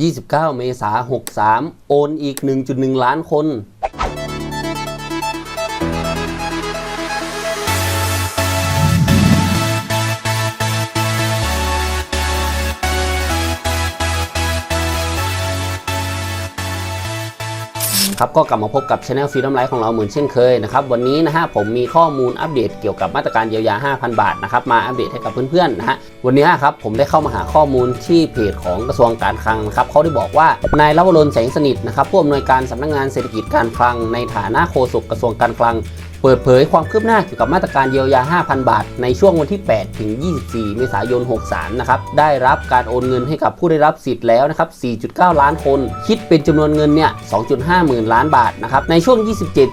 29 เมษายน63 โอนอีก 1.1 ล้านคน ครับก็กลับมาพบกับ Channel Freedom Life ของเราเหมือนเช่นเคยนะครับวันนี้นะฮะผมมีข้อมูลอัปเดตเกี่ยวกับมาตรการเยียวยา 5,000 บาทนะครับมาอัปเดตให้กับเพื่อนๆนะฮะวันนี้ครับผมได้เข้ามาหาข้อมูลที่เพจของกระทรวงการคลังนะครับเขาได้บอกว่านายลวรนแสงสนิทนะครับผู้อำนวยการสำนักงานเศรษฐกิจการคลังในฐานะโฆษกกระทรวงการคลัง เปิดเผยความคืบหน้าเกี่ยวกับมาตรการเยียวยา 5,000 บาท ในช่วงวันที่ 8 ถึง 24 เมษายน 63 นะครับ ได้รับการโอนเงินให้กับผู้ได้รับสิทธิ์แล้วนะครับ 4.9 ล้านคน คิดเป็นจำนวนเงินเนี่ย 2.5 หมื่นล้านบาทนะครับ ในช่วง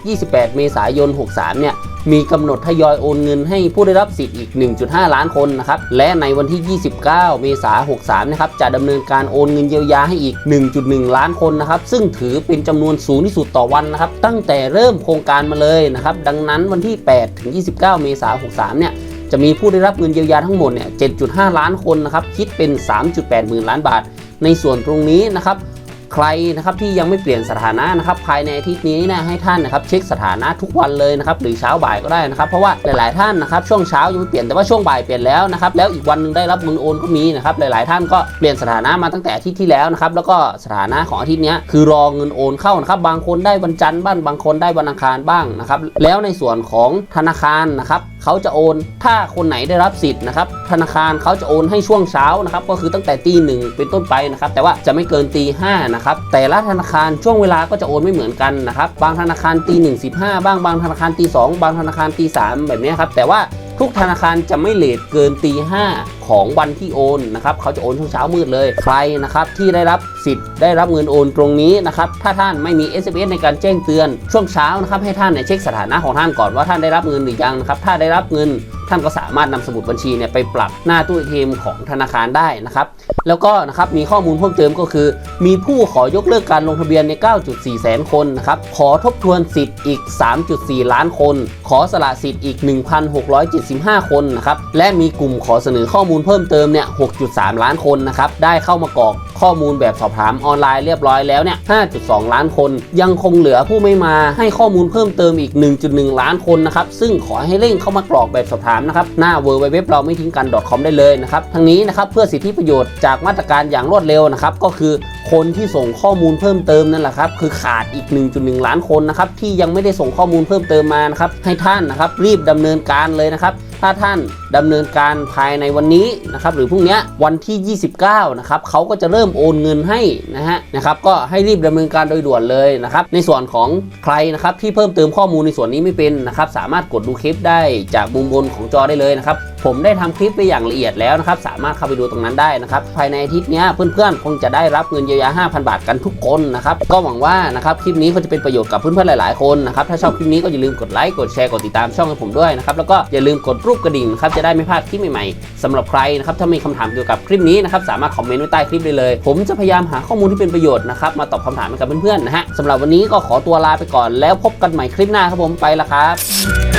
27-28 เมษายน 63 เนี่ย มีกำหนดทยอยโอนเงินให้ผู้ได้รับสิทธิ์อีก 1.5 ล้านคนนะครับและในวันที่ 29 เมษายน 63 นะครับจะดำเนินการโอนเงินเยียวยาให้อีก 1.1 ล้านคนนะครับซึ่งถือเป็นจำนวนสูงที่สุดต่อวันนะครับตั้งแต่เริ่มโครงการมาเลยนะครับดังนั้นวันที่ 8 ถึง 29 เมษายน 63 เนี่ยจะมีผู้ได้รับเงินเยียวยาทั้งหมดเนี่ย 7.5 ล้านคนนะครับ คิดเป็น 3.8 หมื่นล้านบาท ในส่วนตรงนี้นะครับ ใครนะครับที่ยังไม่เปลี่ยนสถานะนะครับภายในอาทิตย์นี้นะให้ท่านนะครับเช็คสถานะทุกวันเลยนะครับหรือเช้าบ่ายก็ได้นะครับเพราะว่าหลาย ๆ ท่านนะครับช่วงเช้ายังไม่เปลี่ยนแต่ว่าช่วงบ่ายเปลี่ยนแล้วนะครับแล้วอีกวันหนึงได้รับเงินโอนก็มีนะครับหลาย ๆ ท่านก็เปลี่ยนสถานะมาตั้งแต่อาทิตย์ที่แล้วนะครับแล้วก็สถานะของอาทิตย์นี้คือรอเงินโอนเข้านะครับบางคนได้วันจันทร์บ้างบางคนได้วันอังคารบ้างนะครับแล้วในส่วนของธนาคารนะครับเขาจะโอนถ้าคนไหนได้รับสิทธิ์นะครับธนาคารเขาจะโอนให้ช่วงเช้านะครับก็คือตั้งแต่ตีหนึ่งเป็นต้นไปนะครับแต่ว่าจะไม่เกินตีห้านะครับแต่ละธนาคารช่วงเวลาก็จะโอนไม่เหมือนกันนะครับบางธนาคารตีหนึ่งสิบห้าบ้างบางธนาคารตีสองบางธนาคารตีสามแบบนี้ครับแต่ว่าทุกธนาคารจะไม่เลทเกินตีห้าของวันที่โอนนะครับเขาจะโอนช่วงเช้ามืดเลยใครนะครับที่ได้รับสิทธิ์ได้รับเงินโอนตรงนี้นะครับถ้าท่านไม่มี SMS ในการแจ้งเตือนช่วงเช้านะครับให้ท่านเนี่ยเช็คสถานะของท่านก่อนว่าท่านได้รับเงินหรือยังนะครับถ้าได้รับเงิน ท่านก็สามารถนำสมุดบัญชีเนี่ยไปปรับหน้าตู้ ATM ของธนาคารได้นะครับแล้วก็นะครับมีข้อมูลเพิ่มเติมก็คือ มีผู้ขอยกเลิกการลงทะเบียนใน 9.4 แสนคนนะครับขอทบทวนสิทธิ์อีก 3.4 ล้านคน ขอสละสิทธิ์อีก 1,675 คนนะครับและมีกลุ่มขอเสนอข้อมูลเพิ่มเติมเนี่ย 6.3 ล้านคนนะครับได้เข้ามากรอกข้อมูลแบบสอบถามออนไลน์เรียบร้อยแล้วเนี่ย 5.2 ล้านคน ยังคงเหลือผู้ไม่มาให้ข้อมูลเพิ่มเติมอีก 1.1 ล้านคนนะครับซึ่งขอให้เร่งเข้ามากรอกแบบสอบถามนะครับหน้า w w w เราไม่ทิ้งกัน .com ได้เลยนะครับทั้งนี้นะครับเพื่อสิทธิประโยชน์จากมาตรการอย่างรวดเร็วนะครับก็คือคนที่ส่งข้อมูลเพิ่มเติมนั่นแหละครับคือขาดอีก 1.1 ล้านคนนะครับที่ยังไม่ได้ส่งข้อมูลเพิ่มเติมมานะครับให้ท่านนะครับรีบดำเนินการเลยนะครับ ถ้าท่านดำเนินการภายในวันนี้นะครับหรือพรุ่งนี้วันที่ 29 นะครับเขาก็จะเริ่มโอนเงินให้นะฮะนะครับก็ให้รีบดำเนินการโดยด่วนเลยนะครับในส่วนของใครนะครับที่เพิ่มเติมข้อมูลในส่วนนี้ไม่เป็นนะครับสามารถกดดูคลิปได้จากมุมบนของจอได้เลยนะครับผมได้ทำคลิปไปอย่างละเอียดแล้วนะครับ สามารถเข้าไปดูตรงนั้นได้นะครับ ภายในอาทิตย์นี้เพื่อนๆ คงจะได้รับเงินเยียวยา 5,000 บาทกันทุกคนนะครับ ก็หวังว่านะครับคลิปนี้ก็จะเป็นประโยชน์กับเพื่อนๆ หลายๆ คนนะครับ ถ้าชอบคลิปนี้ก็อย่าลืมกดไลค์ กดแชร์ กดติดตามช่องให้ผมด้วยนะครับ แล้วก็อย่าลืมกดรูปกระดิ่งนะครับ จะได้ไม่พลาดคลิปใหม่ๆสำหรับใครนะครับ ถ้ามีคำถามเกี่ยวกับคลิปนี้นะครับ สามารถคอมเมนต์ไว้ใต้คลิปได้เลย ผมจะพยายามหาข้อมูลที่เป็นประโยชน์นะครับ มาตอบคำถามให้กับเพื่อนๆ นะฮะสำหรับวันนี้ก็ขอตัวลาไปก่อนแล้วพบกันใหม่คลิปหน้าครับผมไปละครับ